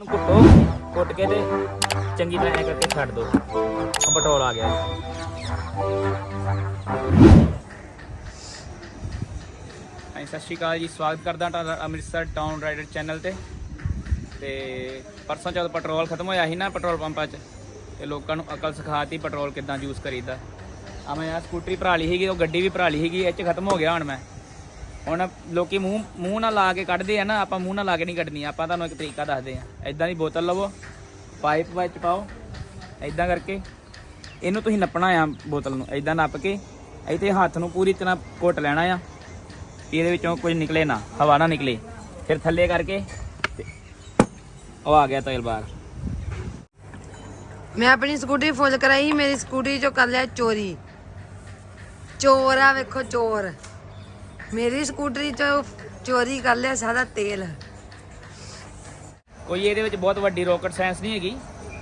ਨੂੰ ਕੁੱਟੋ ਕੁੱਟ ਕੇ ਤੇ ਚੰਗੀ ਤਰ੍ਹਾਂ ਐ ਕਰਕੇ ਛੱਡ ਦਿਓ ਹੁਣ ਪੈਟਰੋਲ ਆ ਗਿਆ। ਹਾਂਜੀ, ਸਤਿ ਸ਼੍ਰੀ ਅਕਾਲ ਜੀ। ਸਵਾਗਤ ਕਰਦਾ ਤੁਹਾਡਾ ਅੰਮ੍ਰਿਤਸਰ ਟਾਊਨ ਰਾਈਡਰ ਚੈਨਲ ਤੇ। ਤੇ ਪਰਸੋਂ ਜਦੋਂ ਪੈਟਰੋਲ ਖਤਮ ਹੋਇਆ ਸੀ ਨਾ, ਪੈਟਰੋਲ ਪੰਪਾਂ 'ਚ, ਤੇ ਲੋਕਾਂ ਨੂੰ ਅਕਲ ਸਿਖਾਤੀ ਪੈਟਰੋਲ ਕਿੱਦਾਂ ਯੂਜ਼ ਕਰੀਦਾ। ਆ ਮੈਂ ਆ ਸਕੂਟਰੀ ਭਰਾ ਲਈ ਸੀਗੀ, ਉਹ ਗੱਡੀ ਵੀ ਭਰਾ ਲਈ ਸੀਗੀ, ਇਹ 'ਚ ਖਤਮ ਹੋ ਗਿਆ ਹੁਣ ਮੈਂ। ਹੁਣ ਲੋਕੀ ਮੂੰਹ ਮੂੰਹ ਨਾਲ ਲਾ ਕੇ ਕੱਢਦੇ ਆ ਨਾ, ਆਪਾਂ ਮੂੰਹ ਨਾਲ ਲਾ ਕੇ ਨਹੀਂ ਕੱਢਣੀ, ਆਪਾਂ ਤੁਹਾਨੂੰ ਇੱਕ ਤਰੀਕਾ ਦੱਸਦੇ ਆ। ਐਦਾਂ ਦੀ ਬੋਤਲ ਲਵੋ, ਪਾਈਪ ਵਿੱਚ ਪਾਓ ਐਦਾਂ ਕਰਕੇ। ਇਹਨੂੰ ਤੁਸੀਂ ਨੱਪਣਾ ਆ ਬੋਤਲ ਨੂੰ ਐਦਾਂ ਨੱਪ ਕੇ, ਇੱਥੇ ਹੱਥ ਨੂੰ ਪੂਰੀ ਤਰ੍ਹਾਂ ਘੁੱਟ ਲੈਣਾ ਆ ਇਹਦੇ ਵਿੱਚੋਂ ਕੁਝ ਨਿਕਲੇ ਨਾ, ਹਵਾ ਨਾ ਨਿਕਲੇ। ਫਿਰ ਥੱਲੇ ਕਰਕੇ ਉਹ ਆ ਗਿਆ ਤੇਲ ਬਾਹਰ। ਮੈਂ ਆਪਣੀ ਸਕੂਟਰੀ ਫੁੱਲ ਕਰਾਈ, ਮੇਰੀ ਸਕੂਟਰੀ ਚੋਂ ਕਰ ਲਿਆ ਚੋਰੀ। ਚੋਰ ਆ ਵੇਖੋ, ਚੋਰ। ਮੇਰੀ ਸਕੂਟਰੀ ਚੋਂ ਚੋਰੀ ਕਰ ਲਿਆ ਸਾਰਾ ਤੇਲ। ਕੋਈ ਇਹਦੇ ਵਿੱਚ ਬਹੁਤ ਵੱਡੀ ਰੋਕਟ ਸਾਇੰਸ ਨਹੀਂ ਹੈਗੀ।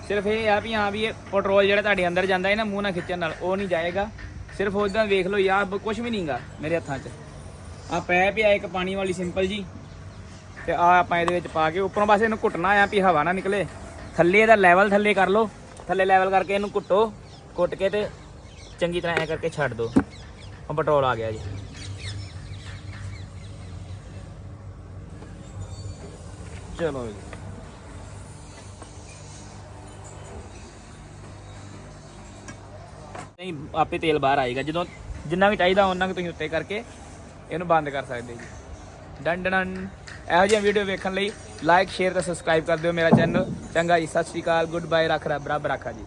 ਸਿਰਫ ਇਹ ਆ ਵੀ ਹਾਂ ਵੀ ਇਹ ਪੈਟਰੋਲ ਜਿਹੜਾ ਤੁਹਾਡੇ ਅੰਦਰ ਜਾਂਦਾ ਹੈ ਨਾ, ਮੂੰਹ ਨਾਲ ਖਿੱਚਣ ਨਾਲ, ਉਹ ਨਹੀਂ ਜਾਏਗਾ। ਸਿਰਫ ਉਦਾਂ ਵੇਖ ਲਓ, ਯਾਰ ਕੁਝ ਵੀ ਨਹੀਂਗਾ ਮੇਰੇ ਹੱਥਾਂ 'ਚ। ਆ ਪੈਪ ਆ ਇੱਕ ਪਾਣੀ ਵਾਲੀ ਸਿੰਪਲ ਜੀ। ਤੇ ਆ ਆਪਾਂ ਇਹਦੇ ਵਿੱਚ ਪਾ ਕੇ ਉੱਪਰੋਂ ਬਸ ਇਹਨੂੰ ਘੁੱਟਣਾ ਆ ਵੀ ਹਵਾ ਨਾ ਨਿਕਲੇ। ਥੱਲੇ ਇਹਦਾ ਲੈਵਲ ਥੱਲੇ ਕਰ ਲਓ। ਥੱਲੇ ਲੈਵਲ ਕਰਕੇ ਇਹਨੂੰ ਘੁੱਟੋ, ਘੁੱਟ ਕੇ ਤੇ ਚੰਗੀ ਤਰ੍ਹਾਂ ਐ ਕਰਕੇ ਛੱਡ ਦਿਓ ਉਹ ਪੈਟਰੋਲ ਆ ਗਿਆ ਜੀ। ਚਲੋ ਜੀ। ਨਹੀਂ, ਆਪੇ ਤੇਲ ਬਾਹਰ ਆਏਗਾ। ਜਦੋਂ ਜਿੰਨਾ ਵੀ ਚਾਹੀਦਾ ਉਹਨਾਂ ਕੁ ਤੁਸੀਂ ਉੱਤੇ ਕਰਕੇ ਇਹਨੂੰ ਬੰਦ ਕਰ ਸਕਦੇ ਜੀ। ਡਨ ਡਨ ਇਹੋ ਜਿਹੀਆਂ ਵੀਡੀਓ ਵੇਖਣ ਲਈ ਲਾਈਕ ਸ਼ੇਅਰ ਤੇ ਸਬਸਕ੍ਰਾਈਬ ਕਰ ਦਿਓ ਮੇਰਾ ਚੈਨਲ ਚੰਗਾ ਜੀ, ਸਤਿ ਸ਼੍ਰੀ ਅਕਾਲ। ਗੁੱਡ ਬਾਏ ਰੱਖ ਰੱਬ ਰੱਬ ਰੱਖਾ ਜੀ।